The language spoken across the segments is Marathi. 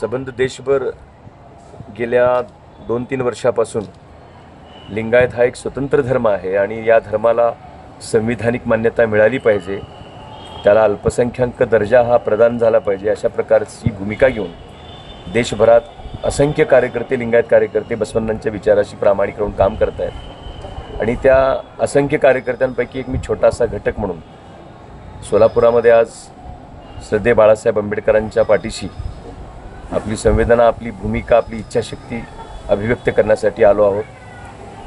सबंध देशभर गेल्या दोन तीन वर्षापासून लिंगायत हा एक स्वतंत्र धर्म आहे आणि या धर्माला संविधानिक मान्यता मिळाली पाहिजे. त्याला अल्पसंख्याक दर्जा हा प्रदान झाला पाहिजे अशा प्रकारची भूमिका घेऊन देशभरात असंख्य कार्यकर्ते लिंगायत कार्यकर्ते बसवन्नांच्या विचाराशी प्रामाणिक राहून काम करत आहेत. आणि त्या असंख्य कार्यकर्त्यांपैकी एक मी छोटासा घटक म्हणून सोलापुरामध्ये आज श्रद्धे बाळासाहेब आंबेडकरांच्या पाठीशी आपली संवेदना आपली भूमिका आपली इच्छाशक्ती अभिव्यक्त करण्यासाठी आलो आहोत.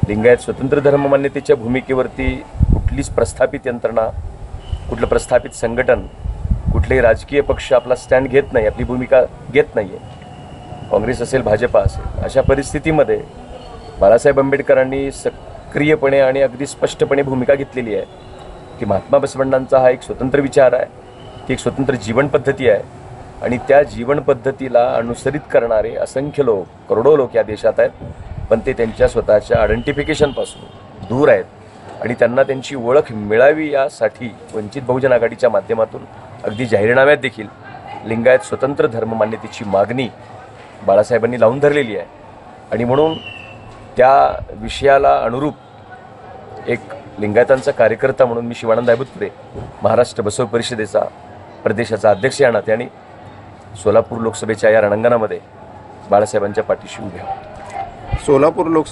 लिंगायत स्वतंत्र धर्ममान्यतेच्या भूमिकेवरती कुठलीच प्रस्थापित यंत्रणा कुठलं प्रस्थापित संघटन कुठलेही राजकीय पक्ष आपला स्टँड घेत नाही आपली भूमिका घेत नाही आहे काँग्रेस असेल भाजपा असेल अशा परिस्थितीमध्ये बाळासाहेब आंबेडकरांनी सक्रियपणे आणि अगदी स्पष्टपणे भूमिका घेतलेली आहे. की महात्मा बसवण्णांचा हा एक स्वतंत्र विचार आहे ती एक स्वतंत्र जीवन पद्धती आहे. आणि त्या जीवन पद्धतीला अनुसरित करणारे असंख्य लोक करोडो लोक या देशात आहेत. पण ते त्यांच्या स्वतःच्या आयडेंटिफिकेशनपासून दूर आहेत. आणि त्यांना त्यांची ओळख मिळावी यासाठी वंचित बहुजन आघाडीच्या माध्यमातून अगदी जाहीरनाम्यात देखील लिंगायत स्वतंत्र धर्म मान्यतेची मागणी बाळासाहेबांनी लावून धरलेली आहे. आणि म्हणून त्या विषयाला अनुरूप एक लिंगायतांचा कार्यकर्ता म्हणून मी शिवानंद आयबुतपुरे महाराष्ट्र बसव परिषदेचा प्रदेशाचा अध्यक्ष या नात्याने सोलापूर लोकसभेच्या या रणांगणामध्ये बाळासाहेबांच्या पाठीशी उभे आहोत. सोलापूर लोक